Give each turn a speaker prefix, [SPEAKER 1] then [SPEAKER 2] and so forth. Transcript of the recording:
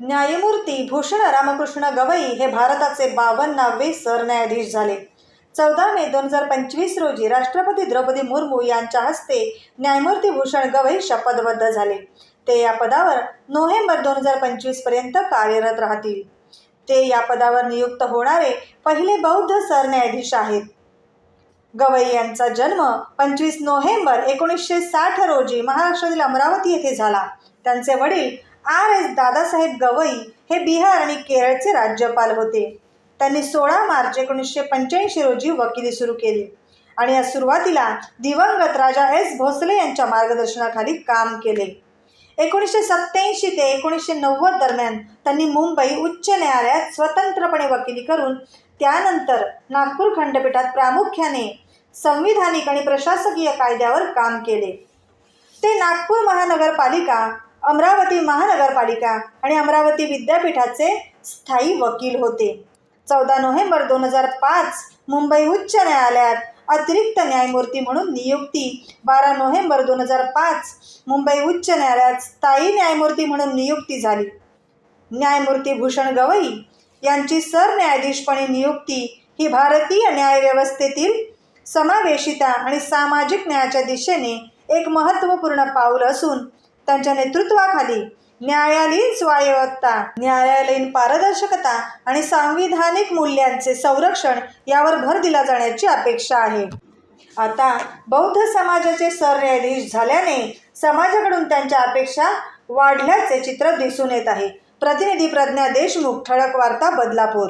[SPEAKER 1] न्यायमूर्ती भूषण रामकृष्ण गवई हे भारताचे बावन्नावे सरन्यायाधीश झाले. चौदा मे दोन हजार पंचवीस रोजी राष्ट्रपती द्रौपदी मुर्मू यांच्या हस्ते न्यायमूर्ती भूषण गवई शपथबद्ध झाले. ते या पदावर नोव्हेंबर दोन हजार पंचवीसपर्यंत कार्यरत राहतील. ते या पदावर नियुक्त होणारे पहिले बौद्ध सरन्यायाधीश आहेत. गवई यांचा जन्म पंचवीस नोव्हेंबर एकोणीसशे साठ रोजी महाराष्ट्रातील अमरावती येथे झाला. त्यांचे वडील आर एस दादासाहेब गवई हे बिहार आणि केरळचे राज्यपाल होते. त्यांनी सोळा मार्च एकोणीसशे पंच्याऐंशी रोजी वकिली सुरू केली आणि या सुरुवातीला दिवंगत राजा एस भोसले यांच्या मार्गदर्शनाखाली काम केले. एकोणीसशे सत्त्याऐंशी ते एकोणीसशे नव्वद दरम्यान त्यांनी मुंबई उच्च न्यायालयात स्वतंत्रपणे वकिली करून त्यानंतर नागपूर खंडपीठात प्रामुख्याने संविधानिक आणि प्रशासकीय कायद्यावर काम केले. ते नागपूर महानगरपालिका अमरावती महानगरपालिका आणि अमरावती विद्यापीठाचे स्थायी वकील होते. चौदा नोव्हेंबर दोन हजार पाच मुंबई उच्च न्यायालयात अतिरिक्त न्यायमूर्ती म्हणून नियुक्ती. बारा नोव्हेंबर दोन हजार पाच मुंबई उच्च न्यायालयात स्थायी न्यायमूर्ती म्हणून नियुक्ती झाली. न्यायमूर्ती भूषण गवई यांची सरन्यायाधीशपणे नियुक्ती ही भारतीय न्यायव्यवस्थेतील समावेशिता आणि सामाजिक न्यायाच्या दिशेने एक महत्त्वपूर्ण पाऊल असून त्यांच्या नेतृत्वाखाली न्यायालयीन स्वायत्तता न्यायालयीन पारदर्शकता आणि सांविधानिक मूल्यांचे संरक्षण यावर भर दिला जाण्याची अपेक्षा आहे. आता बौद्ध समाजाचे सरन्यायाधीश झाल्याने समाजाकडून त्यांच्या अपेक्षा वाढल्याचे चित्र दिसून येत आहे. प्रतिनिधी प्रज्ञा देशमुख ठळक वार्ता बदलापूर.